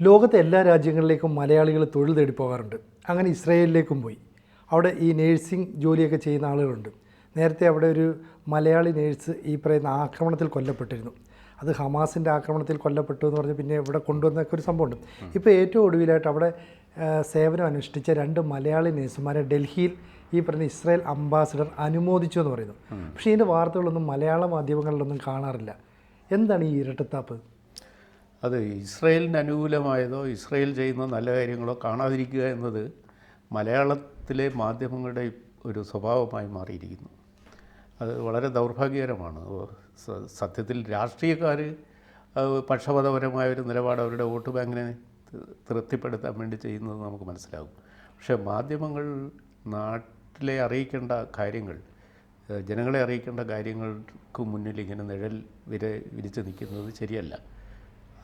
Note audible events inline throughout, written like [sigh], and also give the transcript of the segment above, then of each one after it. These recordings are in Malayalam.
ലോകത്തെ എല്ലാ രാജ്യങ്ങളിലേക്കും മലയാളികൾ തൊഴിൽ തേടി പോകാറുണ്ട്. അങ്ങനെ ഇസ്രായേലിലേക്കും പോയി. അവിടെ ഈ നേഴ്സിംഗ് ജോലിയൊക്കെ ചെയ്യുന്ന ആളുകളുണ്ട്. നേരത്തെ അവിടെ ഒരു മലയാളി നേഴ്സ് ഈ പറയുന്ന ആക്രമണത്തിൽ കൊല്ലപ്പെട്ടിരുന്നു. അത് ഹമാസിന്റെ ആക്രമണത്തിൽ കൊല്ലപ്പെട്ടു എന്ന് പറഞ്ഞ് പിന്നെ ഇവിടെ കൊണ്ടുവന്നൊക്കെ ഒരു സംഭവമുണ്ട്. ഇപ്പോൾ ഏറ്റവും ഒടുവിലായിട്ട് അവിടെ സേവനം അനുഷ്ഠിച്ച രണ്ട് മലയാളി നേഴ്സുമാരെ ഡൽഹിയിൽ ഈ പറയുന്ന ഇസ്രായേൽ അംബാസിഡർ അനുമോദിച്ചു എന്ന് പറയുന്നു. പക്ഷേ ഇതിന്റെ വാർത്തകളൊന്നും മലയാള മാധ്യമങ്ങളിലൊന്നും കാണാറില്ല. എന്താണ് ഈ ഇരട്ടത്താപ്പ്? അത് ഇസ്രയേലിന് അനുകൂലമായതോ ഇസ്രയേൽ ചെയ്യുന്ന നല്ല കാര്യങ്ങളോ കാണാതിരിക്കുക എന്നത് മലയാളത്തിലെ മാധ്യമങ്ങളുടെ ഒരു സ്വഭാവമായി മാറിയിരിക്കുന്നു. അത് വളരെ ദൗർഭാഗ്യകരമാണ്. സത്യത്തിൽ രാഷ്ട്രീയക്കാർ പക്ഷപാതപരമായ ഒരു നിലപാട് അവരുടെ വോട്ട് ബാങ്കിനെ തൃപ്തിപ്പെടുത്താൻ വേണ്ടി ചെയ്യുന്നത് നമുക്ക് മനസ്സിലാകും. പക്ഷേ മാധ്യമങ്ങൾ നാട്ടിലെ അറിയിക്കേണ്ട കാര്യങ്ങൾ ജനങ്ങളെ അറിയിക്കേണ്ട കാര്യങ്ങൾക്ക് മുന്നിൽ ഇങ്ങനെ നിഴൽ വിര വിരിച്ച് നിൽക്കുന്നത് ശരിയല്ല.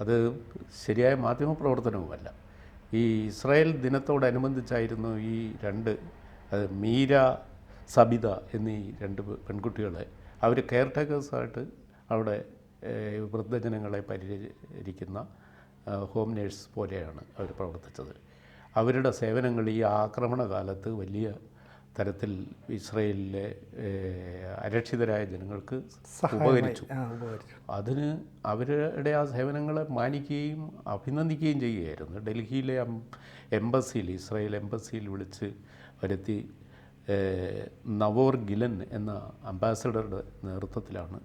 അത് ശരിയായ മാധ്യമ പ്രവർത്തനവുമല്ല. ഈ ഇസ്രായേൽ ദിനത്തോടനുബന്ധിച്ചായിരുന്നു ഈ രണ്ട് അത് മീര സബിത എന്നീ രണ്ട് പെൺകുട്ടികളെ അവർ കെയർ ടേക്കേഴ്സായിട്ട് അവിടെ വൃദ്ധജനങ്ങളെ പരിചരിക്കുന്ന ഹോം നേഴ്സ് പോലെയാണ് അവർ പ്രവർത്തിച്ചത്. അവരുടെ സേവനങ്ങൾ ഈ ആക്രമണ കാലത്ത് വലിയ തരത്തിൽ ഇസ്രയേലിലെ അരക്ഷിതരായ ജനങ്ങൾക്ക് ഉപകരിച്ചു. അതിന് അവരുടെ ആ സേവനങ്ങളെ മാനിക്കുകയും അഭിനന്ദിക്കുകയും ചെയ്യുകയായിരുന്നു. ഡൽഹിയിലെ എംബസിയിൽ ഇസ്രായേൽ എംബസിയിൽ വിളിച്ച് വരുത്തി നവോർ ഗിലൻ എന്ന അംബാസഡറുടെ നേതൃത്വത്തിലാണ്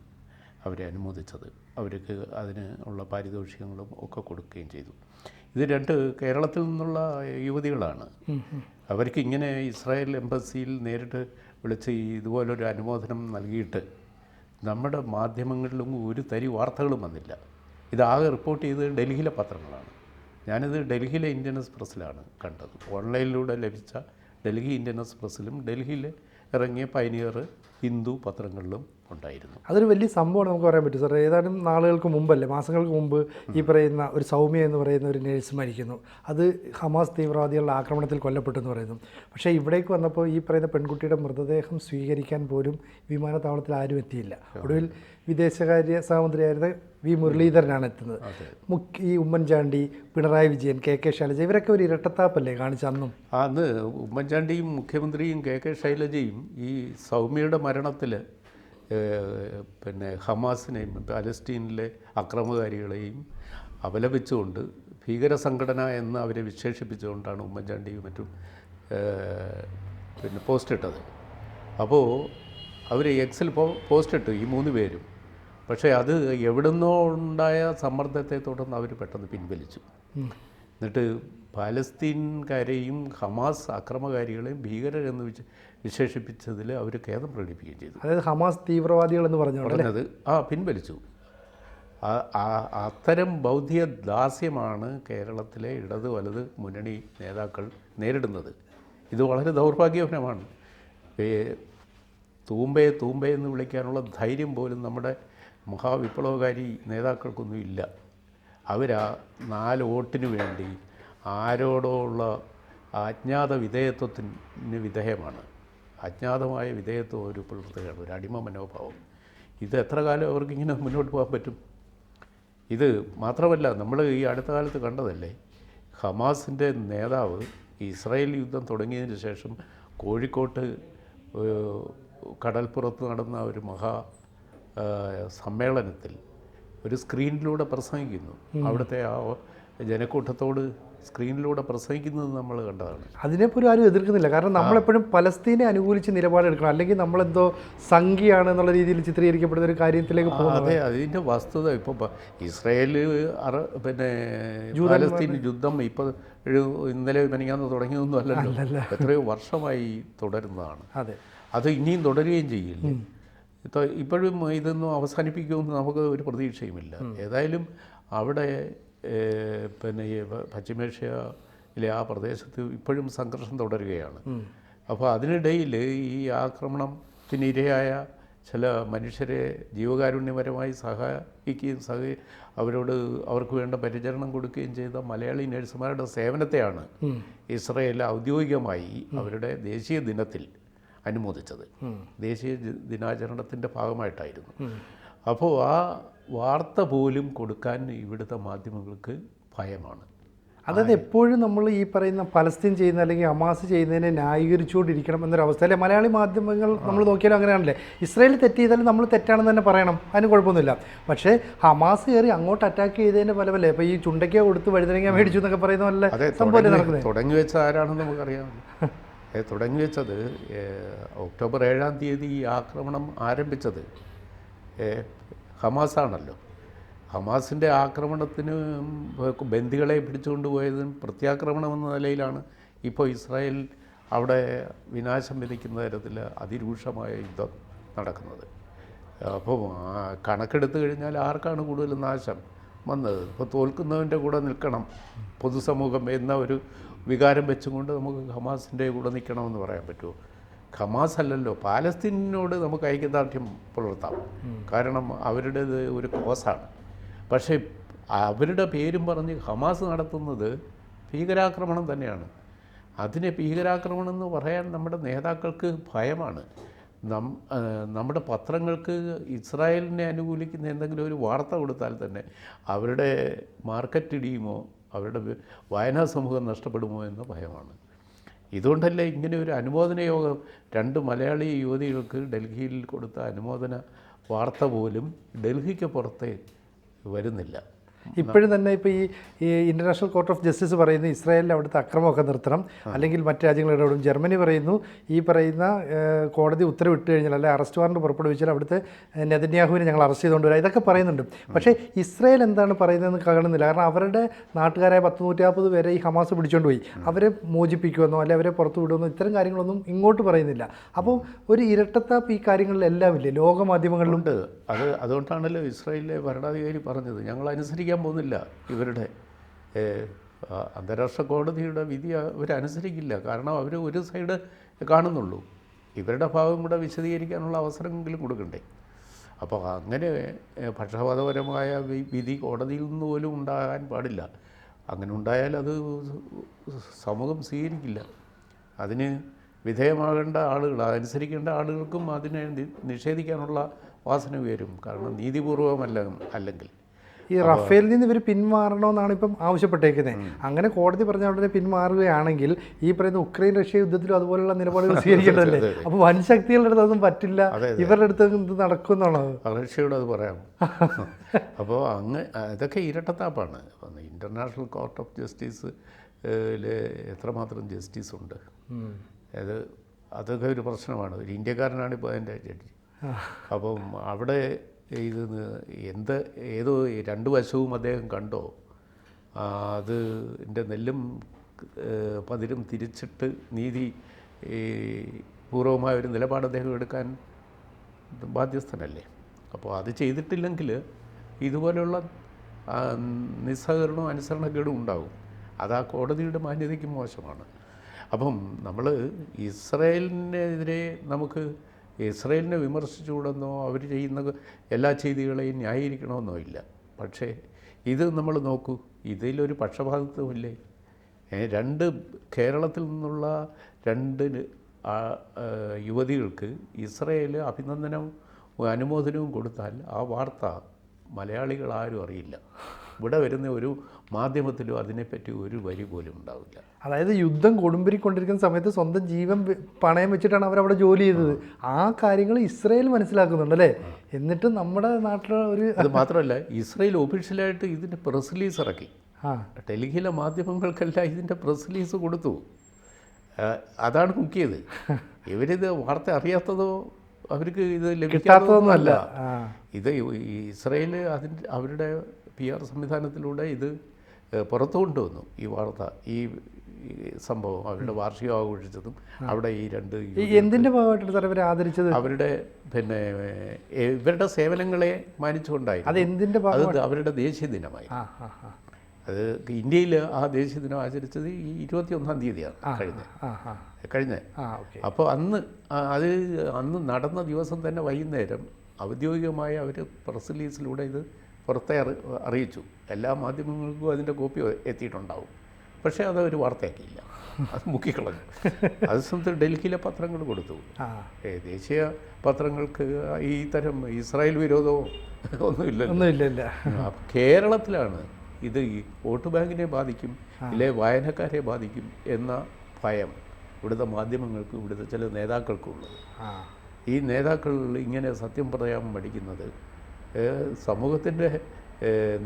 അവരെ അനുമോദിച്ചത്. അവർക്ക് അതിന് ഉള്ള പാരിതോഷികങ്ങളും ഒക്കെ കൊടുക്കുകയും ചെയ്തു. ഇത് രണ്ട് കേരളത്തിൽ നിന്നുള്ള യുവതികളാണ്. അവർക്ക് ഇങ്ങനെ ഇസ്രായേൽ എംബസിയിൽ നേരിട്ട് വിളിച്ച് ഇതുപോലൊരു അനുമോദനം നൽകിയിട്ട് നമ്മുടെ മാധ്യമങ്ങളിലും ഒരു തരി വാർത്തകളും വന്നില്ല. ഇതാകെ റിപ്പോർട്ട് ചെയ്തത് ഡൽഹിയിലെ പത്രങ്ങളാണ്. ഞാനിത് ഡൽഹിയിലെ ഇന്ത്യൻ എക്സ്പ്രസ്സിലാണ് കണ്ടത്. ഓൺലൈനിലൂടെ ലഭിച്ച ഡൽഹി ഇന്ത്യൻ എക്സ്പ്രസ്സിലും ഡൽഹിയിൽ ഇറങ്ങിയ പൈനിയർ ഹിന്ദു പത്രങ്ങളിലും ഉണ്ടായിരുന്നു. അതൊരു വലിയ സംഭവമാണ് നമുക്ക് പറയാൻ പറ്റും. സാർ ഏതാനും നാളുകൾക്ക് മുമ്പല്ലേ മാസങ്ങൾക്ക് മുമ്പ് ഈ പറയുന്ന ഒരു സൗമ്യ എന്ന് പറയുന്ന ഒരു നേഴ്സ് മരിക്കുന്നു. അത് ഹമാസ് തീവ്രവാദികളുടെ ആക്രമണത്തിൽ കൊല്ലപ്പെട്ടു എന്ന് പറയുന്നു. പക്ഷേ ഇവിടേക്ക് വന്നപ്പോൾ ഈ പറയുന്ന പെൺകുട്ടിയുടെ മൃതദേഹം സ്വീകരിക്കാൻ പോലും വിമാനത്താവളത്തിൽ ആരും എത്തിയില്ല. ഒടുവിൽ വിദേശകാര്യ സഹമന്ത്രിയായിരുന്ന വി. മുരളീധരനാണ് എത്തുന്നത്. മുഖ്യ ഈ ഉമ്മൻചാണ്ടി പിണറായി വിജയൻ കെ. കെ. ശൈലജ ഇവരൊക്കെ ഒരു ഇരട്ടത്താപ്പല്ലേ കാണിച്ച അന്നും അന്ന് ഉമ്മൻചാണ്ടിയും മുഖ്യമന്ത്രിയും കെ. കെ. ശൈലജയും ഈ സൗമ്യയുടെ മരണത്തിൽ പിന്നെ ഹമാസിനെയും പാലസ്റ്റീനിലെ അക്രമകാരികളെയും അപലപിച്ചുകൊണ്ട് ഭീകര സംഘടന എന്ന് അവരെ വിശേഷിപ്പിച്ചുകൊണ്ടാണ് ഉമ്മൻചാണ്ടിയും മറ്റും പിന്നെ പോസ്റ്റ് ഇട്ടത് അപ്പോൾ അവർ എക്സിൽ പോസ്റ്റ് ഇട്ടു ഈ മൂന്ന് പേരും. പക്ഷേ അത് എവിടുന്നോ ഉണ്ടായ സമ്മർദ്ദത്തെ തുടർന്ന് അവർ പെട്ടെന്ന് പിൻവലിച്ചു. എന്നിട്ട് പാലസ്തീൻകാരെയും ഹമാസ് അക്രമകാരികളെയും ഭീകരരെന്ന് വിശ- വിശേഷിപ്പിച്ചതിൽ അവർ ഖേദം പ്രകടിപ്പിക്കുകയും ചെയ്തു. അതായത് ഹമാസ് തീവ്രവാദികൾ എന്ന് പറഞ്ഞോണ്ട് പറഞ്ഞത്. ആ പിൻവലിച്ചു. അത്തരം ബൗദ്ധിക ദാസ്യമാണ് കേരളത്തിലെ ഇടത് വലത് മുന്നണി നേതാക്കൾ നേരിടുന്നത്. ഇത് വളരെ ദൗർഭാഗ്യപരമാണ് തൂമ്പെ തൂമ്പെ എന്ന് വിളിക്കാനുള്ള ധൈര്യം പോലും നമ്മുടെ മഹാവിപ്ലവകാരി നേതാക്കൾക്കൊന്നും ഇല്ല. അവരാ നാല് വോട്ടിന് വേണ്ടി ആരോടോ ഉള്ള അജ്ഞാത വിധേയത്വത്തിന് വിധേയമാണ്. അജ്ഞാതമായ വിധേയത്വം ഒരു പ്രവൃത്തിയാണ് ഒരു അടിമ മനോഭാവം. ഇത് എത്ര കാലം അവർക്ക് ഇങ്ങനെ മുന്നോട്ട് പോകാൻ പറ്റും? ഇത് മാത്രമല്ല നമ്മൾ ഈ അടുത്ത കാലത്ത് കണ്ടതല്ലേ ഹമാസിന്റെ നേതാവ് ഇസ്രായേൽ യുദ്ധം തുടങ്ങിയതിന് ശേഷം കോഴിക്കോട്ട് കടൽപ്പുറത്ത് നടന്ന ഒരു മഹാ സമ്മേളനത്തിൽ ഒരു സ്ക്രീനിലൂടെ പ്രസംഗിക്കുന്നു. അവിടുത്തെ ആ ജനക്കൂട്ടത്തോട് സ്ക്രീനിലൂടെ പ്രസംഗിക്കുന്നത് നമ്മൾ കണ്ടതാണ്. അതിനെപ്പോലും ആരും എതിർക്കുന്നില്ല. കാരണം നമ്മളെപ്പോഴും പലസ്തീനെ അനുകൂലിച്ച് നിലപാടെടുക്കണം. അല്ലെങ്കിൽ നമ്മളെന്തോ സംഖ്യയാണ് എന്നുള്ള രീതിയിൽ ചിത്രീകരിക്കപ്പെടുന്ന ഒരു കാര്യത്തിലേക്ക് പോകും അതെ അതിന്റെ വസ്തുത ഇപ്പോൾ ഇസ്രയേൽ ഇസ്രായേൽ അറ പിന്നെ പലസ്തീൻ യുദ്ധം ഇപ്പോൾ ഇന്നലെ മനിക്കാന്ന് തുടങ്ങിയതൊന്നും അല്ലല്ലോ. എത്രയോ വർഷമായി തുടരുന്നതാണ്. അതെ. അത് ഇനിയും തുടരുകയും ചെയ്യില്ല? ഇപ്പൊ ഇപ്പോഴും ഇതൊന്നും അവസാനിപ്പിക്കുമെന്ന് നമുക്ക് ഒരു പ്രതീക്ഷയുമില്ല. ഏതായാലും അവിടെ പിന്നെ ഈ പശ്ചിമേഷ്യയിലെ ആ പ്രദേശത്ത് ഇപ്പോഴും സംഘർഷം തുടരുകയാണ്. അപ്പോൾ അതിനിടയിൽ ഈ ആക്രമണത്തിന് ഇരയായ ചില മനുഷ്യരെ ജീവകാരുണ്യപരമായി സഹായിക്കുകയും സഹ അവരോട് അവർക്ക് വേണ്ട പരിചരണം കൊടുക്കുകയും ചെയ്ത മലയാളി നഴ്സുമാരുടെ സേവനത്തെയാണ് ഇസ്രയേൽ ഔദ്യോഗികമായി അവരുടെ ദേശീയ ദിനത്തിൽ അനുമോദിച്ചത്. ദേശീയ ദിനാചരണത്തിന്റെ ഭാഗമായിട്ടായിരുന്നു. അപ്പോൾ ആ വാർത്ത പോലും കൊടുക്കാൻ ഇവിടുത്തെ മാധ്യമങ്ങൾക്ക് ഭയമാണ്. അതായത് എപ്പോഴും നമ്മൾ ഈ പറയുന്ന പലസ്തീൻ ചെയ്യുന്ന അല്ലെങ്കിൽ ഹമാസ് ചെയ്യുന്നതിനെ ന്യായീകരിച്ചുകൊണ്ടിരിക്കണം എന്നൊരവസ്ഥ അല്ലെ മലയാളി മാധ്യമങ്ങൾ നമ്മൾ നോക്കിയാലും അങ്ങനെയാണല്ലേ? ഇസ്രായേൽ തെറ്റ് ചെയ്താലും നമ്മൾ തെറ്റാണെന്ന് തന്നെ പറയണം. അതിന് കുഴപ്പമൊന്നുമില്ല. പക്ഷേ ഹമാസ് കയറി അങ്ങോട്ട് അറ്റാക്ക് ചെയ്തതിന്റെ പല ഇപ്പോൾ ഈ ചുണ്ടയ്ക്ക കൊടുത്ത് വഴുതനങ്ങ മേടിച്ചു എന്നൊക്കെ പറയുന്ന പോലെ സംഭവം തുടങ്ങി നടക്കുന്നത്? തുടങ്ങി വെച്ച ആരാണെന്ന് നമുക്കറിയാമല്ലോ. ഏ, [laughs] തുടങ്ങി വെച്ചത് ഒക്ടോബർ ഏഴാം തീയതി ഈ ആക്രമണം ആരംഭിച്ചത് ഹമാസാണല്ലോ. ഹമാസിന്റെ ആക്രമണത്തിന് ബന്ദികളെ പിടിച്ചുകൊണ്ട് പോയതും പ്രത്യാക്രമണം എന്ന നിലയിലാണ് ഇപ്പോൾ ഇസ്രായേൽ അവിടെ വിനാശം വിധിക്കുന്ന തരത്തിൽ അതിരൂക്ഷമായ യുദ്ധം നടക്കുന്നത്. അപ്പോൾ കണക്കെടുത്ത് കഴിഞ്ഞാൽ ആർക്കാണ് കൂടുതൽ നാശം വന്നത്? ഇപ്പോൾ തോൽക്കുന്നവന്റെ കൂടെ നിൽക്കണം പൊതുസമൂഹം എന്ന ഒരു വികാരം വെച്ചുകൊണ്ട് നമുക്ക് ഹമാസിന്റെ കൂടെ നിൽക്കണമെന്ന് പറയാൻ പറ്റുമോ? ഖമാസ് അല്ലല്ലോ പാലസ്തീനോട് നമുക്ക് ഐക്യദാർഢ്യം പുലർത്താം. കാരണം അവരുടേത് ഒരു കോസാണ്. പക്ഷേ അവരുടെ പേരും പറഞ്ഞ് ഹമാസ് നടത്തുന്നത് ഭീകരാക്രമണം തന്നെയാണ്. അതിനെ ഭീകരാക്രമണം എന്ന് പറയാൻ നമ്മുടെ നേതാക്കൾക്ക് ഭയമാണ്. നം നമ്മുടെ പത്രങ്ങൾക്ക് ഇസ്രായേലിനെ അനുകൂലിക്കുന്ന എന്തെങ്കിലും ഒരു വാർത്ത കൊടുത്താൽ തന്നെ അവരുടെ മാർക്കറ്റ് ഇടിയുമോ അവരുടെ വായനാ സമൂഹം നഷ്ടപ്പെടുമോ എന്ന ഭയമാണ്. ഇതുകൊണ്ടല്ലേ ഇങ്ങനെ ഒരു അനുമോദന യോഗം രണ്ട് മലയാളി യുവതികൾക്ക് ഡൽഹിയിൽ കൊടുത്ത അനുമോദന വാർത്ത പോലും ഡൽഹിക്ക് പുറത്തേ വരുന്നില്ല. ഇപ്പോഴും തന്നെ ഇപ്പോൾ ഈ ഈ ഇന്റർനാഷണൽ കോർട്ട് ഓഫ് ജസ്റ്റിസ് പറയുന്നു ഇസ്രായേലിൽ അവിടുത്തെ അക്രമമൊക്കെ നിർത്തണം. അല്ലെങ്കിൽ മറ്റ് രാജ്യങ്ങൾ ഇടപെടും ജർമ്മനി പറയുന്നു ഈ പറയുന്ന കോടതി ഉത്തരവിട്ട് കഴിഞ്ഞാൽ അല്ലെങ്കിൽ അറസ്റ്റ് വാറണ്ട് പുറപ്പെടുവിച്ചാൽ അവിടുത്തെ നെതന്യാഹുവിനെ ഞങ്ങൾ അറസ്റ്റ് ചെയ്തുകൊണ്ട് വരാം. ഇതൊക്കെ പറയുന്നുണ്ട്. പക്ഷേ ഇസ്രായേൽ എന്താണ് പറയുന്നതെന്ന് കാണുന്നില്ല കാരണം അവരുടെ നാട്ടുകാരായ പത്ത് നൂറ്റാപ്പത് പേരെ ഈ ഹമാസ് പിടിച്ചുകൊണ്ട് പോയി. അവരെ മോചിപ്പിക്കുമെന്നോ അല്ലെങ്കിൽ അവരെ പുറത്തു വിടുമെന്നോ ഇത്തരം കാര്യങ്ങളൊന്നും ഇങ്ങോട്ട് പറയുന്നില്ല. അപ്പോൾ ഒരു ഇരട്ടത്താപ്പ് ഈ കാര്യങ്ങളിലെല്ലാം ഇല്ലേ ലോകമാധ്യമങ്ങളിലുണ്ട് അത് അതുകൊണ്ടാണല്ലോ ഇസ്രായേലിലെ ഭരണാധികാരി പറഞ്ഞത്. ഞങ്ങൾ അനുസരിക്കാൻ പോകുന്നില്ല. ഇവരുടെ അന്താരാഷ്ട്ര കോടതിയുടെ വിധി അവരനുസരിക്കില്ല. കാരണം അവർ ഒരു സൈഡ് കാണുന്നുള്ളൂ. ഇവരുടെ ഭാഗം കൂടെ വിശദീകരിക്കാനുള്ള അവസരമെങ്കിലും കൊടുക്കണ്ടേ. അപ്പോൾ അങ്ങനെ പക്ഷപാതപരമായ വിധി കോടതിയിൽ നിന്ന് പോലും ഉണ്ടാകാൻ പാടില്ല. അങ്ങനെ ഉണ്ടായാൽ അത് സമൂഹം സ്വീകരിക്കില്ല. അതിന് വിധേയമാകേണ്ട ആളുകൾ അതനുസരിക്കേണ്ട ആളുകൾക്കും അതിനെ നിഷേധിക്കാനുള്ള വാസന ഉയരും. കാരണം നീതിപൂർവമല്ല അല്ലെങ്കിൽ ഈ റഫേലിൽ നിന്ന് ഇവർ പിന്മാറണമെന്നാണ് ഇപ്പം ആവശ്യപ്പെട്ടേക്കുന്നത് അങ്ങനെ കോടതി പറഞ്ഞ ഉടനെ പിന്മാറുകയാണെങ്കിൽ ഈ പറയുന്ന ഉക്രൈൻ റഷ്യ യുദ്ധത്തിലും അതുപോലുള്ള നിലപാടുകൾ സ്വീകരിക്കേണ്ടതല്ലേ? അപ്പോൾ വൻ ശക്തികളുടെ അടുത്ത് അതൊന്നും പറ്റില്ല. ഇവരുടെ അടുത്ത് ഇത് നടക്കുമെന്നാണത് റഷ്യയോട് അത് പറയാം [laughs] അപ്പോൾ അങ്ങ് ഇതൊക്കെ ഇരട്ടത്താപ്പാണ്. ഇന്റർനാഷണൽ കോർട്ട് ഓഫ് ജസ്റ്റിസ് എത്രമാത്രം ജസ്റ്റിസ് ഉണ്ട്? അത് അതൊക്കെ ഒരു പ്രശ്നമാണ്. ഒരു ഇന്ത്യക്കാരനാണ് ഇപ്പോൾ അതിന്റെ ജഡ്ജി അപ്പം അവിടെ ഇത് എന്ത് ഏതോ രണ്ട് വശവും അദ്ദേഹം കണ്ടോ? അത് എന്റെ നെല്ലും പതിരും തിരിച്ചിട്ട് നീതി പൂർവമായ ഒരു നിലപാട് അദ്ദേഹം എടുക്കാൻ ബാധ്യസ്ഥനല്ലേ? അപ്പോൾ അത് ചെയ്തിട്ടില്ലെങ്കിൽ ഇതുപോലെയുള്ള നിസ്സഹകരണവും അനുസരണക്കേടും ഉണ്ടാകും. അത് ആ കോടതിയുടെ മാന്യതയ്ക്ക് മോശമാണ്. അപ്പം നമ്മൾ ഇസ്രയേലിനെതിരെ നമുക്ക് ഇസ്രയേലിനെ വിമർശിച്ചുകൂടെന്നോ അവർ ചെയ്യുന്ന എല്ലാ ചെയ്തികളെയും ന്യായീകരിക്കണമെന്നോ ഇല്ല. പക്ഷേ ഇത് നമ്മൾ നോക്കൂ ഇതിലൊരു പക്ഷപാതിത്വമില്ലേ? രണ്ട് കേരളത്തിൽ നിന്നുള്ള രണ്ട് യുവതികൾക്ക് ഇസ്രയേൽ അഭിനന്ദനവും അനുമോദനവും കൊടുത്താൽ ആ വാർത്ത മലയാളികൾ ആരും അറിയില്ല. ഇവിടെ വരുന്ന ഒരു മാധ്യമത്തിലും അതിനെപ്പറ്റി ഒരു വരി പോലും ഉണ്ടാവില്ല. അതായത് യുദ്ധം കൊടുമ്പിരിക്കൊണ്ടിരിക്കുന്ന സമയത്ത് സ്വന്തം ജീവൻ പണയം വെച്ചിട്ടാണ് അവരവിടെ ജോലി ചെയ്തത്. ആ കാര്യങ്ങൾ ഇസ്രയേൽ മനസ്സിലാക്കുന്നുണ്ട് അല്ലേ? എന്നിട്ട് നമ്മുടെ നാട്ടിലെ ഒരു അത് മാത്രമല്ല ഇസ്രയേൽ ഒഫീഷ്യലായിട്ട് ഇതിന്റെ പ്രസ് റിലീസ് ഇറക്കി. ആ. ഡൽഹിയിലെ മാധ്യമങ്ങൾക്കെല്ലാം ഇതിന്റെ പ്രസ് റിലീസ് കൊടുത്തു. അതാണ് മുക്കിയത്. [laughs] ഇവരിത് വാർത്ത അറിയാത്തതോ അവർക്ക് ഇത് ലഭിക്കാത്തതൊന്നുമല്ല ഇത് ഇസ്രയേൽ അതിന്റെ അവരുടെ പി ആർ സംവിധാനത്തിലൂടെ ഇത് പുറത്തു കൊണ്ടുവന്നു ഈ വാർത്ത ഈ സംഭവം. അവരുടെ വാർഷികം ആഘോഷിച്ചതും അവിടെ ഈ രണ്ട് എന്തിന്റെ ഭാഗമായിട്ടാണ് സാർ ഇവരെ ആദരിച്ചത്? അവരുടെ പിന്നെ ഇവരുടെ സേവനങ്ങളെ മാനിച്ചുകൊണ്ടായിരുന്നു. അത് എന്തിന്റെ അത് അവരുടെ ദേശീയ ദിനമായി അത് ഇന്ത്യയിൽ ആ ദേശീയ ദിനം ആചരിച്ചത് ഈ ഇരുപത്തിയൊന്നാം തീയതിയാണ് കഴിഞ്ഞ. കഴിഞ്ഞ അപ്പോൾ അന്ന് അത് അന്ന് നടന്ന ദിവസം തന്നെ വൈകുന്നേരം ഔദ്യോഗികമായി അവർ പ്രസ് റിലീസിലൂടെ ഇത് പുറത്തെ അറി അറിയിച്ചു. എല്ലാ മാധ്യമങ്ങൾക്കും അതിന്റെ കോപ്പി എത്തിയിട്ടുണ്ടാവും. പക്ഷേ അത് ഒരു വാർത്തയാക്കിയില്ല. അത് മുക്കിക്കളഞ്ഞു. അത് സമയത്ത് ഡൽഹിയിലെ പത്രങ്ങൾ കൊടുത്തു. ദേശീയ പത്രങ്ങൾക്ക് ഈ തരം ഇസ്രായേൽ വിരോധമോ ഒന്നുമില്ല ഒന്നുമില്ല ഇല്ല കേരളത്തിലാണ് ഇത് ഈ വോട്ട് ബാങ്കിനെ ബാധിക്കും ഇല്ലേ വായനക്കാരെ ബാധിക്കും എന്ന ഭയം ഇവിടുത്തെ മാധ്യമങ്ങൾക്കും ഇവിടുത്തെ ചില നേതാക്കൾക്കുള്ളത് ആ. ഈ നേതാക്കൾ ഇങ്ങനെ സത്യം പറയാൻ പഠിക്കുന്നത് സമൂഹത്തിന്റെ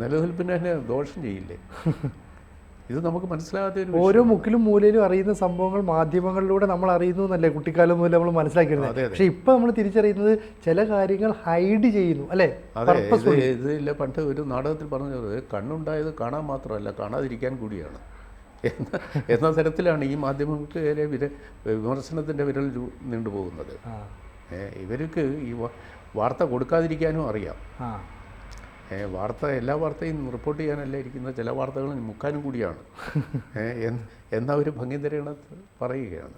നിലനിൽപ്പിന് തന്നെ ദോഷം ചെയ്യില്ലേ? [laughs] ഇത് നമുക്ക് മനസ്സിലാകാത്ത ഓരോ മുക്കിലും മൂലയിലും അറിയുന്ന സംഭവങ്ങൾ മാധ്യമങ്ങളിലൂടെ നമ്മൾ അറിയുന്നു എന്നല്ലേ കുട്ടിക്കാലം മുതൽ നമ്മൾ മനസ്സിലാക്കിയിരുന്നത്. പക്ഷെ ഇപ്പൊ നമ്മൾ തിരിച്ചറിയുന്നത് ചില കാര്യങ്ങൾ ഹൈഡ് ചെയ്യുന്നു അല്ലേ? ഇത് ഇതില്ല പണ്ട് ഒരു നാടകത്തിൽ പറഞ്ഞത് കണ്ണുണ്ടായത് കാണാൻ മാത്രമല്ല കാണാതിരിക്കാൻ കൂടിയാണ്. എന്ന തരത്തിലാണ് ഈ മാധ്യമങ്ങൾക്ക് വിമർശനത്തിന്റെ വിമർശനത്തിന്റെ വിരൽ നീണ്ടുപോകുന്നത്. ഇവർക്ക് ഈ വാർത്ത കൊടുക്കാതിരിക്കാനും അറിയാം. വാർത്ത എല്ലാ വാർത്തയും റിപ്പോർട്ട് ചെയ്യാനല്ല ഇരിക്കുന്ന ചില വാർത്തകൾ മുക്കാനും കൂടിയാണ്. [laughs] ഏ, ഒരു ഭംഗി ഭംഗിതരണത്ത് പറയുകയാണ്.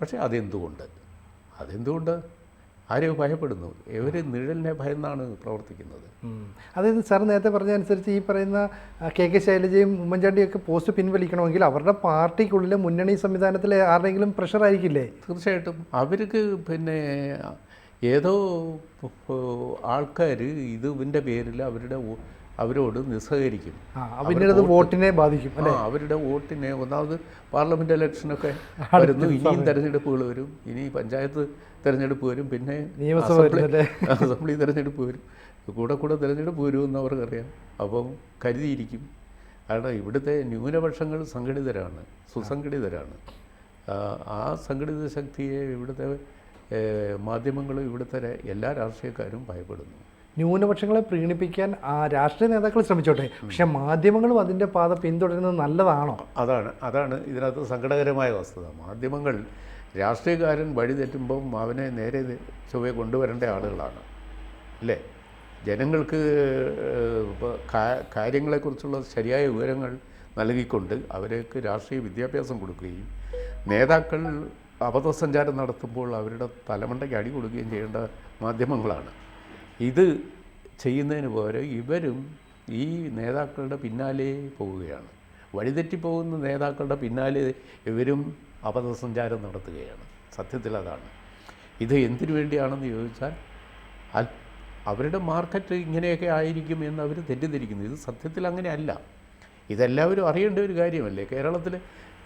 പക്ഷേ അതെന്തുകൊണ്ട്? അതെന്തുകൊണ്ട്? ആരെയോ ഭയപ്പെടുന്നു. ഇവർ നിഴലിനെ ഭയന്നാണ് പ്രവർത്തിക്കുന്നത്. അതായത് സാർ നേരത്തെ പറഞ്ഞ അനുസരിച്ച് ഈ പറയുന്ന കെ കെ ശൈലജയും ഉമ്മൻചാണ്ടിയൊക്കെ പോസ്റ്റ് പിൻവലിക്കണമെങ്കിൽ അവരുടെ പാർട്ടിക്കുള്ളിലെ മുന്നണി സംവിധാനത്തിലെ ആരുടെയെങ്കിലും പ്രഷർ ആയിരിക്കില്ലേ? തീർച്ചയായിട്ടും. അവർക്ക് പിന്നെ ഏതോ ആൾക്കാർ ഇതിന്റെ പേരിൽ അവരുടെ അവരോട് നിസ്സഹകരിക്കും. പിന്നീട് അത് വോട്ടിനെ ബാധിക്കും അല്ലേ? അവരുടെ വോട്ടിനെ ഒന്നാമത് പാർലമെന്റ് ഇലക്ഷനൊക്കെ വരുന്നു ഇനിയും തെരഞ്ഞെടുപ്പുകൾ വരും ഇനി പഞ്ചായത്ത് തെരഞ്ഞെടുപ്പ് വരും പിന്നെ [laughs] അസംബ്ലി? തെരഞ്ഞെടുപ്പ് വരും. കൂടെ കൂടെ തെരഞ്ഞെടുപ്പ് വരുമെന്ന് അവർക്കറിയാം. അപ്പം കരുതിയിരിക്കും. കാരണം ഇവിടുത്തെ ന്യൂനപക്ഷങ്ങൾ സംഘടിതരാണ് സുസംഘടിതരാണ്. ആ സംഘടിത ശക്തിയെ ഇവിടുത്തെ മാധ്യമങ്ങളും ഇവിടുത്തെ എല്ലാ രാഷ്ട്രീയക്കാരും ഭയപ്പെടുന്നു. ന്യൂനപക്ഷങ്ങളെ പ്രീണിപ്പിക്കാൻ ആ രാഷ്ട്രീയ നേതാക്കൾ ശ്രമിച്ചോട്ടെ. പക്ഷെ മാധ്യമങ്ങളും അതിന്റെ പാത പിന്തുടരുന്നത് നല്ലതാണോ? അതാണ് അതാണ് ഇതിനകത്ത് സങ്കടകരമായ വസ്തുത. മാധ്യമങ്ങൾ രാഷ്ട്രീയക്കാരൻ വഴി തെറ്റുമ്പം അവനെ നേരെ ചൊവ്വയെ കൊണ്ടുവരേണ്ട ആളുകളാണ്. അല്ലേ? ജനങ്ങൾക്ക് കാര്യങ്ങളെക്കുറിച്ചുള്ള ശരിയായ വിവരങ്ങൾ നൽകിക്കൊണ്ട് അവർക്ക് രാഷ്ട്രീയ വിദ്യാഭ്യാസം കൊടുക്കുകയും നേതാക്കൾ അബദ്ധസഞ്ചാരം നടത്തുമ്പോൾ അവരുടെ തലമണ്ടയ്ക്ക് അടി കൊടുക്കുകയും ചെയ്യേണ്ട മാധ്യമങ്ങളാണ്. ഇത് ചെയ്യുന്നതിന് പകരം ഇവരും ഈ നേതാക്കളുടെ പിന്നാലെ പോവുകയാണ്. വഴിതെറ്റിപ്പോകുന്ന നേതാക്കളുടെ പിന്നാലെ ഇവരും അപദസഞ്ചാരം നടത്തുകയാണ്. സത്യത്തിൽ അതാണ്. ഇത് എന്തിനു വേണ്ടിയാണെന്ന് ചോദിച്ചാൽ അവരുടെ മാർക്കറ്റ് ഇങ്ങനെയൊക്കെ ആയിരിക്കും എന്ന് അവർ തെറ്റിദ്ധരിക്കുന്നു. ഇത് സത്യത്തിൽ അങ്ങനെയല്ല. ഇതെല്ലാവരും അറിയേണ്ട ഒരു കാര്യമല്ലേ? കേരളത്തിൽ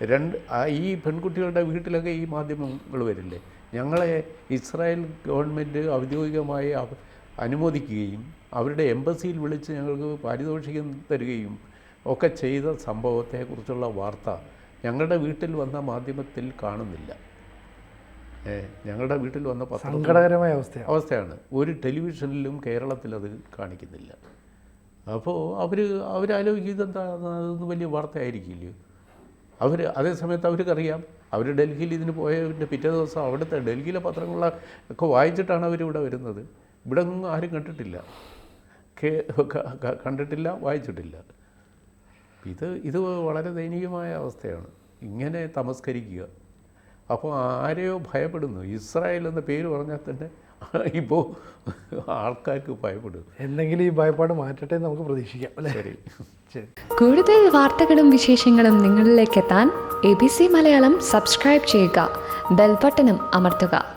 രണ്ട് ഈ പെൺകുട്ടികളുടെ വീട്ടിലൊക്കെ ഈ മാധ്യമങ്ങൾ വരില്ലേ? ഞങ്ങളെ ഇസ്രായേൽ ഗവൺമെന്റ് ഔദ്യോഗികമായി അനുമോദിക്കുകയും അവരുടെ എംബസിയിൽ വിളിച്ച് ഞങ്ങൾക്ക് പാരിതോഷികം തരികയും ഒക്കെ ചെയ്ത സംഭവത്തെക്കുറിച്ചുള്ള വാർത്ത ഞങ്ങളുടെ വീട്ടിൽ വന്ന മാധ്യമത്തിൽ കാണുന്നില്ല. ഞങ്ങളുടെ വീട്ടിൽ വന്ന സങ്കടകരമായ അവസ്ഥ അവസ്ഥയാണ്. ഒരു ടെലിവിഷനിലും കേരളത്തിൽ അത് കാണിക്കുന്നില്ല. അപ്പോൾ അവർ അവരാലോചിക്കും ഇതെന്താ അതൊന്നും വലിയ വാർത്തയായിരിക്കില്ലയോ അവർ അതേ സമയത്ത് അവർക്കറിയാം. അവർ ഡൽഹിയിൽ ഇതിന് പോയതിന്റെ പിറ്റേ ദിവസം അവിടുത്തെ ഡൽഹിയിലെ പത്രങ്ങളൊക്കെ വായിച്ചിട്ടാണ് അവരിവിടെ വരുന്നത്. ഇവിടെ ഒന്നും ആരും കണ്ടിട്ടില്ല. കേ കണ്ടിട്ടില്ല വായിച്ചിട്ടില്ല. ഇത് ഇത് വളരെ ദയനീയമായ അവസ്ഥയാണ്. ഇങ്ങനെ തമസ്കരിക്കുക. അപ്പോൾ ആരെയോ ഭയപ്പെടുന്നു. ഇസ്രായേൽ എന്ന പേര് പറഞ്ഞാൽ തന്നെ ഇപ്പോൾ ആൾക്കാർക്ക് ഭയപ്പെടും. എന്തെങ്കിലും ഈ ഭയപ്പാട് മാറ്റട്ടെ എന്ന് നമുക്ക് പ്രതീക്ഷിക്കാം അല്ലേ? ശരി. ശരി. കൂടുതൽ വാർത്തകളും വിശേഷങ്ങളും നിങ്ങളിലേക്ക് എത്താൻ A B C Malayalam subscribe ചെയ്യുക. ബെൽബട്ടനും അമർത്തുക.